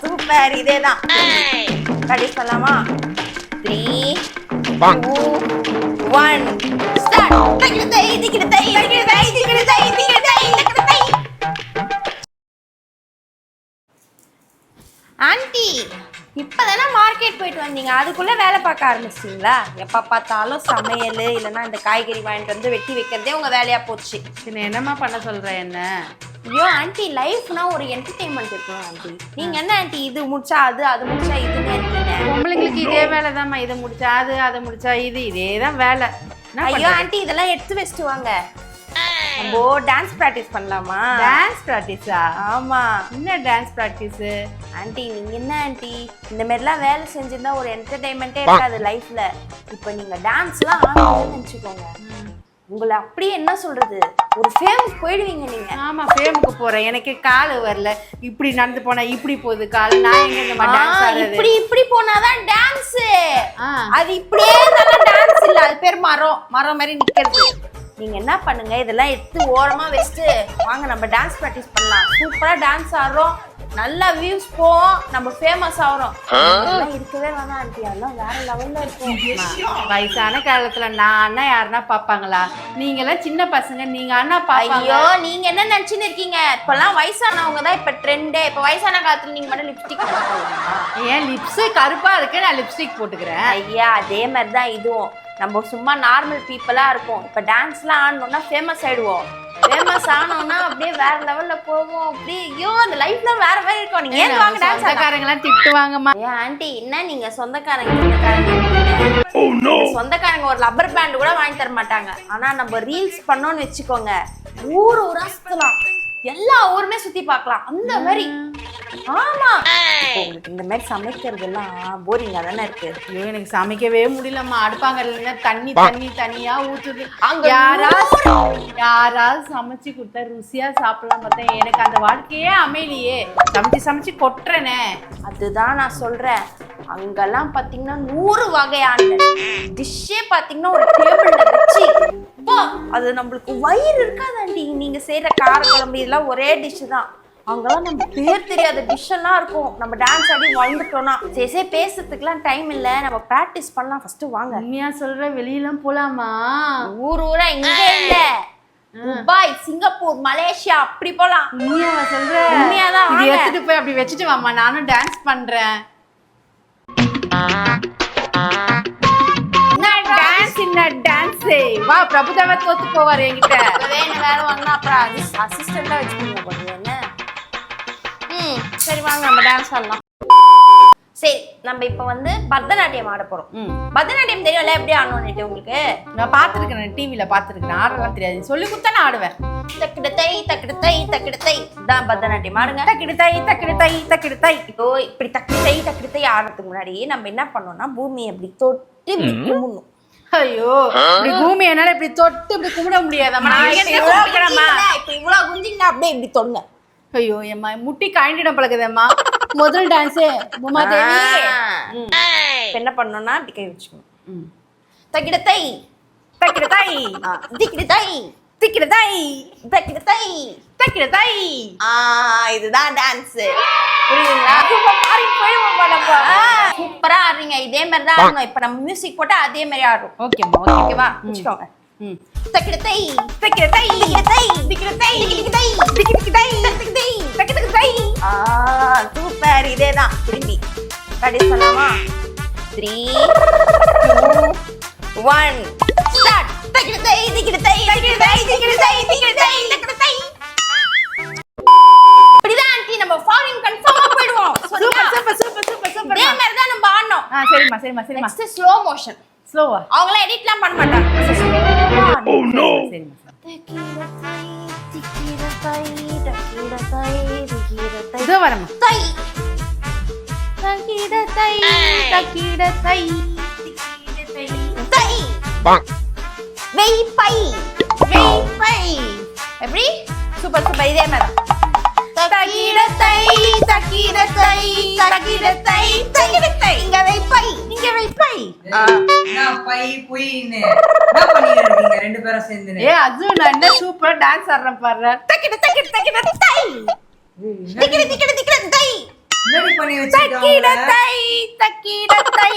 Super இதேதான் ready சொல்லலாமா three two one start தக்கிடத்தை திக்கிடத்தை தக்கிடத்தை திக்கிடத்தை திக்கிடத்தை தக்கிடத்தை ஆண்டி இப்பதானே மார்க்கெட் போயிட்டு வந்தீங்க? அதுக்குள்ள வேலை பார்க்க ஆரம்பிச்சிங்களா எப்ப பார்த்தாலும் சமையல் இல்லைன்னா இந்த காய்கறி வாங்கிட்டு வந்து வெட்டி வைக்கிறதே உங்க வேலையா போச்சு. பின்ன என்னம்மா பண்ண சொல்ற என்ன? ஐயோ ஆண்டி லைஃப்னா ஒரு என்டர்டைன்மெண்ட் இருக்கும் ஆண்டி நீங்க என்ன ஆண்டி இது முடிச்சா அது அது முடிச்சா இதுன்னு இருக்கீங்க. பொம்பளைங்களுக்கு இதே வேலை தான்மா இதை முடிச்சா அது அதை முடிச்சா இது. இதே தான் வேலை ஐயோ ஆண்டி இதெல்லாம் எடுத்து வச்சுட்டு வாங்க. நம்ம டான்ஸ் ப்ராக்டிஸ் பண்ணலாமா? டான்ஸ் ப்ராக்டிஸா ஆமா. என்ன டான்ஸ் ப்ராக்டிஸு ஆண்டி நீங்க என்ன ஆண்டி? இந்த மாதிரிலாம் வேலை செஞ்சிருந்தா ஒரு என்டர்டைன்மெண்ட்டே இருக்காது லைஃப்ல இப்போ நீங்க டான்ஸ்லாம் ஆடணும்னு நினச்சிக்கோங்க. உங்களை அப்படியே என்ன சொல்றது? ஒரு ஃபேமஸ் போயிடுவீங்க நீங்க. ஆமா ஃபேமுக்கு போறேன். எனக்கு கால் வரல. இப்படி நடந்து போனா இப்படி போகுது கால். நான் எங்க டான்ஸ் ஆடுறது? இப்படி இப்படி போனாதான் டான்ஸ். அது இப்படியே இருந்தாலும் டான்ஸ் இல்ல. அது பேர் மரம். மரம் மாதிரி நிக்கிறது. நீங்க என்ன பண்ணுங்க? இதெல்லாம் எடுத்து ஓரமா வச்சுட்டு வாங்க நம்ம டான்ஸ் ப்ராக்டிஸ் பண்ணலாம். சூப்பரா டான்ஸ் ஆடுறோம். நல்லா வியூஸ் போவோம். நம்ம ஃபேமஸ் ஆகுறோம் இருக்கவே வேணாம் ஆண்டி அதெல்லாம் வேற லெவல்ல இருக்கும். வயசான காலத்துல நான் அண்ணா யாருன்னா பாப்பாங்களா? நீங்க எல்லாம் சின்ன பசங்க நீங்க அண்ணா பாப்பாங்க ஐயோ நீங்க என்ன நினைச்சுன்னு இருக்கீங்க? இப்பெல்லாம் வயசானவங்க தான் இப்ப ட்ரெண்டே இப்ப வயசான காலத்துல நீங்க மட்டும் லிப்ஸ்டிக் ஏன் லிப்ஸ் கருப்பா இருக்கு நான் லிப்ஸ்டிக் போட்டுக்கிறேன். ஐயா அதே மாதிரி தான் இதுவும். நம்ம சும்மா நார்மல் பீப்புளாக இருப்போம். இப்போ டான்ஸ்லாம் ஆடணும்னா ஃபேமஸ் ஆயிடுவோம். ஃபேமஸ் ஆனோம்னா அப்படியே வேற லெவல்ல போவோம். அப்படியே ஐயோ அந்த லைஃப்ல வேற மாதிரி இருக்கும். நீங்க ஏன் வாங்க டான்ஸ் சொந்தக்காரங்க எல்லாம் திட்டுவாங்கம்மா. ஏன் ஆண்டி என்ன நீங்க சொந்தக்காரங்க? சொந்தக்காரங்க சொந்தக்காரங்க ஒரு லப்பர் பேண்ட் கூட வாங்கி தர மாட்டாங்க. ஆனா நம்ம ரீல்ஸ் பண்ணோம்னு வச்சுக்கோங்க. ஊர் ஊரா சுத்தலாம். எல்லா ஊருமே சுத்தி பார்க்கலாம். அந்த மாதிரி. ஆமா. உங்களுக்கு இந்த மாதிரி சமைக்கிறதெல்லாம் போரிங்கா தானே இருக்கு. ஐயோ எனக்கு சமைக்கவே முடியலம்மா. அடுப்பாங்கல்ல தண்ணி தண்ணி தண்ணியா ஊத்துது. அங்க யாராவது யாராவது சமைச்சு கொடுத்தா ருசியா சாப்பிடலாம் பார்த்தேன். எனக்கு அந்த வாழ்க்கையே அமையலையே. சமைச்சு சமைச்சு கொட்டுறேனே. அதுதான் நான் சொல்றேன். அங்கெல்லாம் பாத்தீங்கன்னா நூறு வகையான டிஷ்ஷே பாத்தீங்கன்னா ஒரு டேபிள்ல வச்சு அது நம்மளுக்கு வயிறு இருக்காதாண்டி. நீங்க செய்யற காரக்குழம்பு இதெல்லாம் ஒரே டிஷ் தான். அங்கெல்லாம் நம்ம பேர் தெரியாத டிஷ் எல்லாம் இருக்கும். நம்ம டான்ஸ் ஆடி வளர்ந்துட்டோம்னா சரி பேசுறதுக்குலாம் டைம் இல்ல. நம்ம ப்ராக்டிஸ் பண்ணலாம். ஃபர்ஸ்ட் வாங்க. உண்மையா சொல்ற வெளியெல்லாம் போலாமா? ஊர் ஊரா இங்க இல்ல? துபாய் சிங்கப்பூர் மலேசியா அப்படி போலாம். உண்மையா சொல்ற? உண்மையாதான் இது. எடுத்துட்டு போய் அப்படி வச்சுட்டு வாமா நானும் டான்ஸ் பண்றேன். டான்ஸ் என்ன? டான்ஸ் வா பிரபுதேவா தோத்து போவாரு என்கிட்ட. வேணும் வேலை வாங்கினா அப்புறம் அசிஸ்டண்டா வச்சுக்கோங்க. சரி வாங்க நம்ம டான்ஸ் ஆடலாம். சரி நம்ம இப்போ வந்து பரதநாட்டியம் ஆட போறோம். ம். பரதநாட்டியம் தெரியும்ல எப்படி ஆடணும்னுட்டு உங்களுக்கு? நான் பார்த்துருக்கேன் டிவியில பார்த்துருக்கேன். ஆடலாம் தெரியாது. சொல்லி கொடுத்தா நான் ஆடுவேன். தக்கிட தை தக்கிட தை தக்கிட தை இதான் பரதநாட்டியம். ஆடுங்க. தக்கிடு தை தக்கிடு தை தக்கிடு தை இப்போ இப்படி தக்கிட தை தக்கிட தை ஆடுறதுக்கு முன்னாடி நம்ம என்ன பண்ணோம்னா பூமியை இப்படி தொட்டு இப்படி கும்பிடணும். ஐயோ இப்படி பூமி என்னால இப்படி தொட்டு இப்படி கும்பிட முடியாதம்மா நான் இப்ப இங்க இவ்வளவு கும்பிடுறேம்மா. குனிஞ்சீங்களா? இப்ப இவ்வளவு குஞ்சிங்கன்னா அப்படியே இப்படி தொடுங்க. ஐயோ எம்மா முட்டி காய்ண்டிடம் பழகுதேம்மா முதல் டான்ஸே உமா தேவி. ம். இப்ப என்ன பண்ணோம்னா இப்படி கை வச்சுக்கணும். தக்கிட தை தக்கிடு தை. திக்கிட தை திக்கிடு தை தக்கிட தை தக்கிடு தை. ஆ இதுதான் டான்ஸ் புரியுதுங்களா? சூப்பரா ஆடுறீங்க. இதே மாதிரி தான் ஆடணும் இப்ப நம்ம மியூசிக் போட்டா அதே மாதிரி ஆடுறோம். ஓகேம்மா ஓகே. ஓகேவா? வச்சுக்கோங்க. திக்கிட தை திக்கிடு தை தக்கிட தை தக்கிடு தை ஆ சூப்பர். இதே தான் திரும்பி. ரெடி பண்ணலாமா த்ரீ டூ ஒன் ஸ்டார்ட் திக்கிட தை திக்கிட தை தக்கிட தை இப்படிதான் ஆண்டி நம்ம ஃபாரின் கன்ஃபார்மா போயிடுவோம். Super super super super super. இதே மாதிரி தான் நம்ம ஆடணும். ஆ சரிம்மா சரிம்மா சரிம்மா. நெக்ஸ்ட் ஸ்லோ மோஷன் ஸ்லோவா அவங்களாம் எடிட்லாம் பண்ண மாட்டாங்க. இதோ வரமா தை தக்கிட தை தக்கிட தை தை வெய்பை வெய்பை எப்படி? Super super. இதே மாதிரி. தகிட தை தகிட தை தகிட தை தகிட தை இங்க வெய்பை இங்க வை பை பை புயின்னு. என்ன ரெண்டு பேரும் சேர்ந்து ஏ அஜு நான் என்ன சூப்பர் டான்ஸ் ஆடுறேன் பாரு தக்கிட தக்கிட தக்கிட தை. திக்கிட திக்கிட திக்கிட தை. என்னடி பண்ணி வச்சிருக்காங்க? தை தக்கிட தை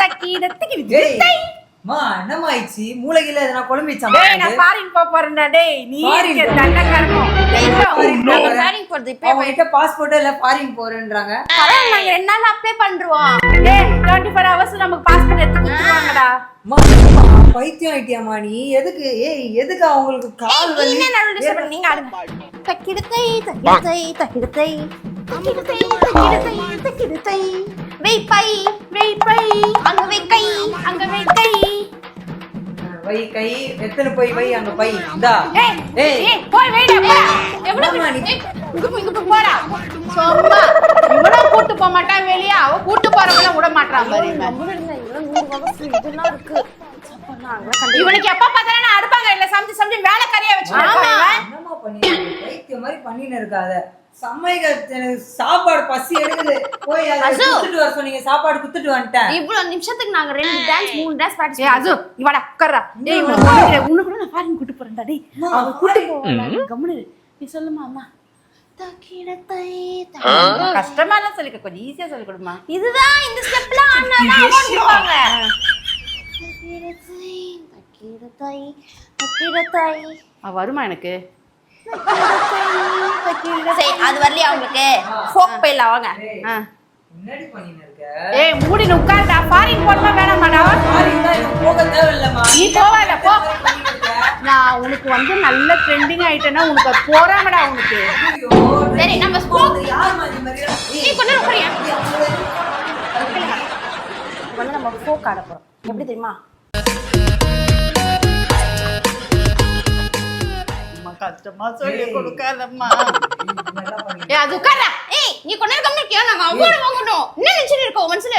தக்கிட திக்கிட ஏய் தை. மா என்னம்மா ஆயிடுச்சு மூளையில எதனா குழம்பிச்சா டேய் நான் ஃபாரின் போக போறேன்டா டேய். நீ இருக்க தண்டை நாங்க பிளானிங் போறது இப்போ அவங்க கிட்ட பாஸ்போர்ட் இல்ல ஃபாரின் போறேன்றாங்க. பரவாயில்ல நாங்க ரெண்டு நாள் அப்ளை பண்றோம் டேய் 24 ஹவர்ஸ் நமக்கு பாஸ்போர்ட் எடுத்து கொடுத்துருவாங்கடா. பைத்தியம் ஆயிட்டியாமா நீ? எதுக்கு? ஏய் எதுக்கு அவங்களுக்கு கால் வலி? நீங்க நடுவுல ஆடுங்க தக்கிட தை தக்கிட தை தக்கிட தை தக்கிட தை தக்கிட தை தக்கிட தை வெய் பை வெய் பை அங்க வை கை அங்க வை கை வை கை. எத்தனை போய் வை? அங்க பை. இந்தா. ஏய் போய் வெயிடா போடா எவ்வளவு நீ? இங்க இங்க போடா. சும்மா. இவனும் கூட்டு போக மாட்டான் வெளிய. அவ கூட்டு போறவங்கள விட மாட்டான் பாரு இவன். இவனுக்கு எப்ப பார்த்தாலும் நான் அடுப்பாங்க இல்ல சமைச்சு சமைச்சு வேலைக்காரியா? பைத்தியம் மாதிரி பண்ணின்னு இருக்காத. சாப்பாடு பசி எடுக்குது. போய் அசு. குத்துட்டு வர சொன்னீங்க. சாப்பாடு குத்துட்டு வந்துட்டேன். இவ்வளவு நிமிஷத்துக்கு நாங்க ரெண்டு டான்ஸ் மூணு டான்ஸ் ஏய் பிராக்டிஸ் அஜு இவாடா உட்கார்றா. டேய் இவனை கூட்டிட்டு உன்னை கூட நான் ஃபாரின் கூட்டு போறேன்டா டேய். அவ கூட்டு கம்முனு. நீ சொல்லுமா அம்மா. கஷ்டமா எல்லாம் சொல்லிக்க கொஞ்சம் ஈஸியா சொல்லி கொடுமா இதுதான் இந்த ஸ்டெப்லாம் ஆடினா கொடுப்பாங்க வருமா எனக்கு? சரி அது வரலையா உங்களுக்கு? ஃபோக் போயிடலாம் வாங்க. ஏய், ஆ. என்னடி பண்ணின்னு இருக்க? ஏய் மூடி உட்கார்டா. ஃபாரின் போறதா வேணாமாடா. போக தேவையில்லைம்மா. நீ போவாத போ? நான் உனக்கு வந்து நல்ல ட்ரெண்டிங் ஆயிட்டேன்னா உனக்கு அது போறாமடா உனக்கு. சரி, நம்ம எல்லாம்? நீ கொஞ்ச நேரம் உட்காரியா? ஏய், வந்து நம்ம ஃபோக் ஆட போறோம். எப்படி தெரியுமா? கஷ்டமா சொல்லி. கொடுக்காதம்மா. ஏய் அது உட்கார்றா. ஏய் நீ கொஞ்ச நேரம் கம்மி இருக்கியா? நாங்க அவார்டு வாங்கணும் என்ன நினைச்சிட்டு இருக்கோம் மனசுல?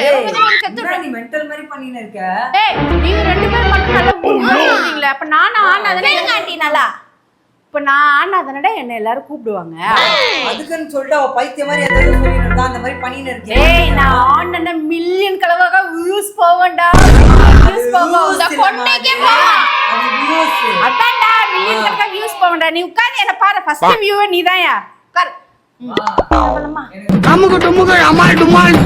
நீ மென்டல் மாதிரி பண்ணின்னு இருக்க? ஏய் நீங்க ரெண்டு பேரும் மட்டும் நல்லா கூப்பிடுவீங்களே அப்ப நானும் ஆனாதானே? கேளுங்க ஆண்டி நல்லா. இப்ப நான் ஆனாதானடா என்ன எல்லாரும் கூப்பிடுவாங்க. அதுக்குன்னு சொல்லிட்டு அவ பைத்தியம் மாதிரி சொல்லின்னு இருக்கா அந்த மாதிரி பண்ணின்னு இருக்கேன் ஏய் நான் ஆனா மில்லியன் கலவாக வியூஸ் போவேன்டா. வியூஸ் போவோம். இந்த பொண்ணுக்கே போ. அதான்டா மில்லியன் கணக்கா வியூஸ் போவேன்டா நீ உட்கார்ந்து என்ன பாரு. ஃபர்ஸ்ட் வியூவே நீதான்யா. உட்கார். அமுகு டுமுகு அமால் டுமால்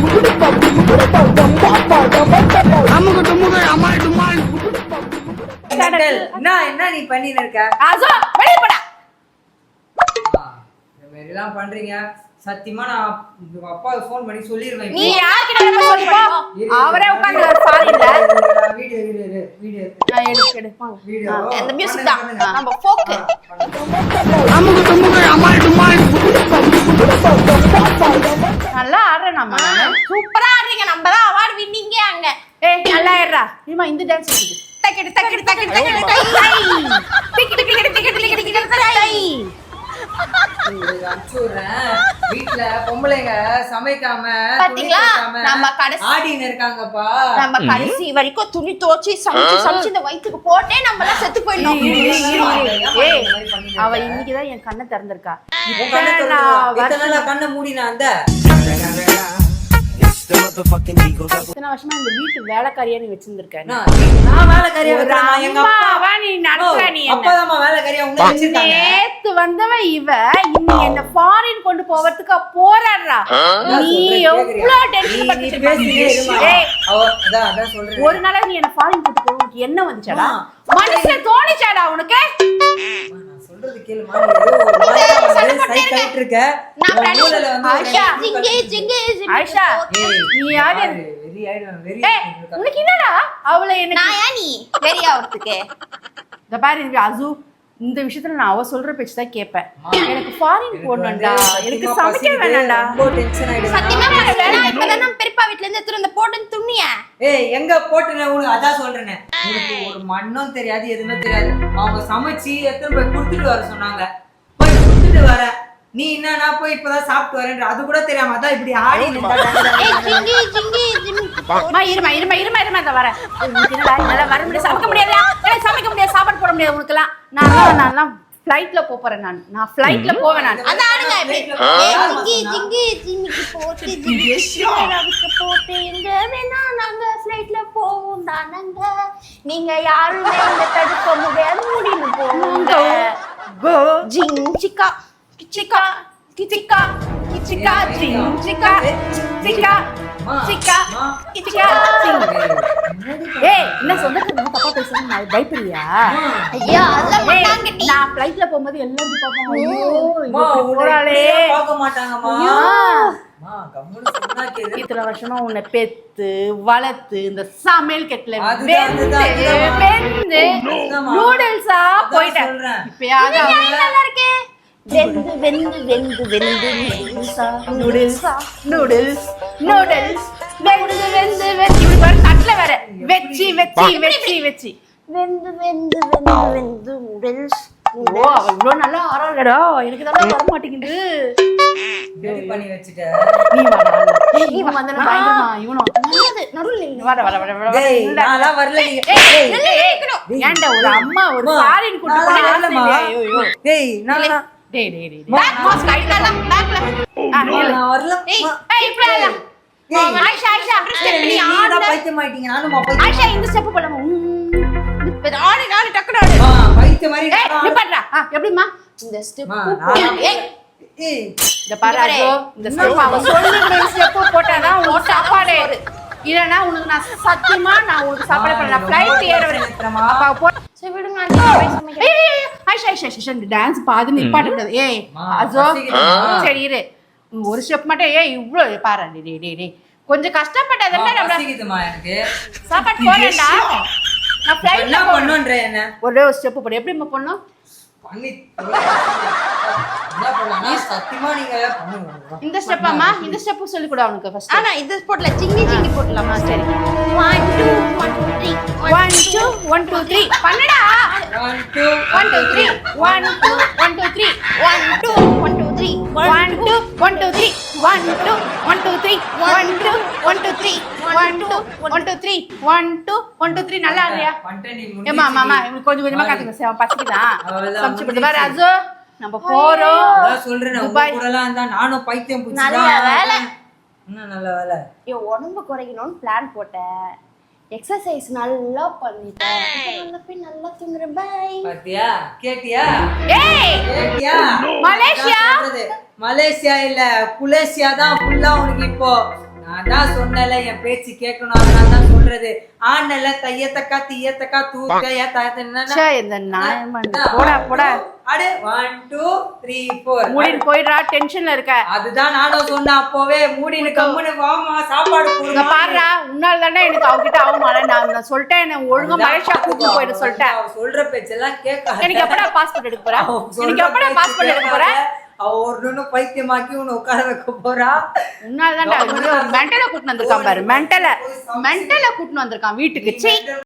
அமுகு டுமுகு அமால் டுமால். என்ன என்ன நீ பண்ணின்னு இருக்க? வெளிய போடா. இந்த பண்றீங்க. சத்தியமா நான் அப்பாவுக்கு ஃபோன் பண்ணி சொல்லிடுவேன் நீ யார்கிட்ட நம்ம சொல்லி போ. அவரே உட்கார்ந்து ஃபாரின்ல வீடியோ வீடியோ வீடியோ எடுத்து எடு வீடியோ இந்த மியூசிக் தான். நம்ம ஃபோக் நல்லா ஆடுறேன் நம்ம. சூப்பரா ஆடுறீங்க. நம்ம தான் அவார்டு வின்னிங்க அங்க. ஏய் நல்லா ஆடுறா. நீமா இந்த டான்ஸ் தக்கிடு தக்கிடு தக்கிடு தக்கிடு தை டிக்கிடு டிக்கிடு டிக்கிடு டிக்கிடு டிக்கிடு தை அனுப்பிச்சு விடுறேன் வீட்டுல பொம்பளைங்க சமைக்காம பாத்தீங்களா? நம்ம கடைசி- ஆடின்னு இருக்காங்கப்பா. நம்ம கடைசி வரைக்கும் துணி துவச்சி சமைச்சு சமைச்சு இந்த வயிற்றுக்கு போட்டே நம்ம எல்லாம் செத்து போயிடணும். ஏய் அவ இன்னைக்குதான் என் கண்ணை திறந்திருக்கா. கண்ணை திறந்து நான் வா. இத்தனை வருஷமா இந்த வீட்டு வேலைக்காரியா நீ வச்சிருந்திருக்க? நான் நான் வேலைக்காரியா வைக்கிறேன் எங்க அப்பா. அம்மாவா நீ நடத்துற நீ என்ன? அப்பதாம்மா வேலைக்காரியா உங்களை வச்சிருக்காங்க. நேத்து வந்தவ இவ இன்னி என்ன ஃபாரின் கொண்டு போவதுக்கு போராடுறா. நீ எவ்வளவு டென்ஷன் நீ- நீ பேசிட்டே இருமா. ஏய் அவ- அதான் அதான் சொல்றேன். ஒரு நாளா நீ என்ன ஃபாரின் கூட்டு போக உனக்கு என்ன வந்துச்சாடா? மனசுல தோணிச்சாடா உனக்கு? சொல்றது கேளுமா இருக்க. ஆயிஷா நீ யாரு? வெறி ஆயிடுவேன், வெறி. உனக்கு என்னடா? அவளை எனக்கு நான் ஏன் நீ வெறி ஆவறதுக்கு? இந்த பாரு இது அசு. இந்த விஷயத்துல நான் அவ சொல்ற பேச்சு தான் கேட்பேன். எனக்கு ஃபாரின் போடணும்டா. எனக்கு சமைக்க வேணாம்டா. சத்தியமா வேணாம் இப்பதான் நம்ம பெரியப்பா வீட்ல இருந்து எடுத்துட்டு வந்த போட்டு துணிய. ஏய் எங்க போட்டுன உனக்கு அதான் சொல்றேனே. உனக்கு ஒரு மண்ணும் தெரியாது எதுவுமே தெரியாது. அவங்க சமைச்சு எடுத்துன்னு போய் கொடுத்துட்டு வர சொன்னாங்க. போய் கொடுத்துட்டு வர. நீ என்னன்னா போய் இப்பதான் சாப்பிட்டு வரேன்ற அது கூட தெரியாம அதான் இப்படி ஆடி ஜிங்கி ஜிங்கி ஜிங்கி இருமா இருமா இருமா இருமா இந்த வரேன் வர முடியாது. சமைக்க முடியாது? சமைக்க முடியாது சாப்பாடு போட முடியாது உனக்குலாம் நான் நான்லாம் ஃப்ளைட்ல போறேன் நான். நான் ஃப்ளைட்ல போவேன் நான். ஏ, போனா ஜிங்கி? ஜிங்கி ஜிமிக்கி போட்டு ரவிக்கு போட்டு எங்க வேணா நாங்க ஃப்ளைட்ல போவோம் தானங்க. நீங்க யாருமே இந்த தடுக்க முடியாது முடிவு போங்க கோ ஜிங் சிக்கா சிக்கா கிச்சிக்கா கிச்சிக்கா சிங் சிக்கா சிக்கா அம்மா, சிக்கா அம்மா. கிச்சிக்கா சிங் ஏய் என்ன சொந்தத்துல தப்பா பேசுறது நான் பயப்படுறியா ஐயா அதெல்லாம் ஏய், பண்ணாங்கட்டி நான் ஃப்ளைட்ல போகும்போது எல்லாம் இப்படி பார்ப்பாங்க ஐயோ உன்னை போறாளே பார்க்க மாட்டாங்கம்மா ஐயோ. அம்மா, கம்முனு சொன்னா கேளு. இத்தனை வருஷமா உன்னை பெத்து வளர்த்து இந்த சமையல் அதுதான், வெந்து. வெந்து. நூடுல்ஸா போயிட்டேன் சொல்றேன். இப்பயாவது நல்லா இருக்கே வெந்து வெந்து வெந்து வெந்து நூடுல்ஸா நூடுல்ஸ் நூடுல்ஸ் நூடுல்ஸ் வெந்து வெந்து வெந்து. இப்படி பாரு தட்டுல வேற. வெச்சி வெச்சி வெச்சி வெச்சி. வெந்து வெந்து வெந்து வெந்து நூடுல்ஸ் ஓ அவ இவ்வளவு நல்லா ஆறாளடா எனக்கு இதெல்லாம் வர மாட்டேங்குது. பண்ணி வச்சுட்ட. நீ பயங்கரமா இவனும் நடுவில் வர வரல ஏன்டா ஒரு அம்மா ஒரு ஃபாரின் கூட்டு ஐயோ. டேய், டேய் டேய் பேக் கையில பேக்ல. நான் வரல. ஏய், நானும் பைத்தியம். ஆயிஷா இந்த ஸ்டெப் போலாமா ஆடு ஆடு டக்குனு ஆடு. பைத்தியம் மாதிரி ஏய் எப்படிமா இந்த ஸ்டெப் ஏய் இந்த பாரு இங்க பாரு. அஜோ இந்த ஸ்டெப் அவன் சொல்லுற ஸ்டெப் போட்டாதான் உனக்கு சாப்பாடு. இல்லனா உனக்கு நான் சத்தியமா நான் உனக்கு சாப்பாடு பண்ணல ஃளைட்? அப்பா போ. சரி விடுங்க நான் சமைக்கிறேன். டான்ஸ் பாது நிப்பாட்ட கூடாது ஏய் பசிக்குதும்மா. சரி இரு. ஒரு ஸ்டெப் மட்டும் ஏய் இவ்ளோ பாரு. டேய், டேய் டேய் கொஞ்சம் கஷ்டப்பட்டதுன்னா அம்மா, நம்ம. சாப்பாடு போறேன்டா நான் ஃளைட்ல என்ன பண்ணுன்ற என்ன? ஒரே ஒரு ஸ்டெப் போடு. எப்படிம்மா பண்ணும் பண்ணி இந்த ஸ்டெப் அம்மா இந்த ஸ்டெப் சொல்லி கொடு அவனுக்கு ஃபர்ஸ்ட் ஆனா இது போடல சிங்கி சிங்கி போடலாமா சரி one two one two three one two one two three பண்ணுடா One, two, one two three one two one two three one two one two three one two one two three one two one two three one two one two three one two one two three one two one two three நல்லா இல்லையா ஏமா. மாமா கொஞ்சம் கொஞ்சமா சேவன் பசிக்குதான் அவ்வளவுதான், சமைச்சு கொடுத்து பாரு. அஜோ நம்ம போறோம். அதான் சொல்றேனே, உங்க துபாய். கூடலாம் இருந்தா நானும் பைத்தியம் பிடிச்சு நல்ல வேலை. என்ன நல்ல வேலை. என் உடம்பு குறைக்கணும்னு பிளான் போட்டேன். எக்ஸசைஸ் நல்லா பண்ணிட்டேன். இப்ப நல்லா போய் நல்லா தூங்குறேன். பை பாத்தியா? கேட்டியா? ஏய் கேட்டியா? மலேசியா? மலேசியா இல்ல குலேசியா தான் ஃபுல்லா உனக்கு இப்போ நான் தான் சொன்னல என் பேச்சு கேட்கணும் அதனால தான் சொல்றது ஆண்டல தையத்தக்கா தீயத்தக்கா தூக்கையா ச்சே, இந்த நாயமன் போடா போடா. அடே ஒன் டூ த்ரீ ஃபோர். மூடின்னு போயிடுறா டென்ஷன்ல இருக்க. அதுதான் நானும் சொன்னேன் அப்போவே. மூடினு கம்முனு வாமா சாப்பாடு போடுமா பாருடா உன்னால தானே எனக்கு அவகிட்ட அவமால நான் சொல்லிட்டேன் என்ன ஒழுங்கா மலேசியா கூட்டிட்டு போயிட சொல்லிட்டேன். அவ சொல்ற பேச்செல்லாம் கேட்க எனக்கு எப்படா பாஸ்போர்ட் எடுக்க போற? எனக்கு எப்படா பாஸ்போர்ட் எடுக்க போற? அவ பைத்தியமாக்கி உன்னை உட்கார வைக்க போறா. உன்னால தான்டா மென்டலை கூட்டிட்டு வந்திருக்கான் பாரு. மென்டலை மென்டலை கூட்டிட்டு வந்திருக்கான் வீட்டுக்கு. சீ.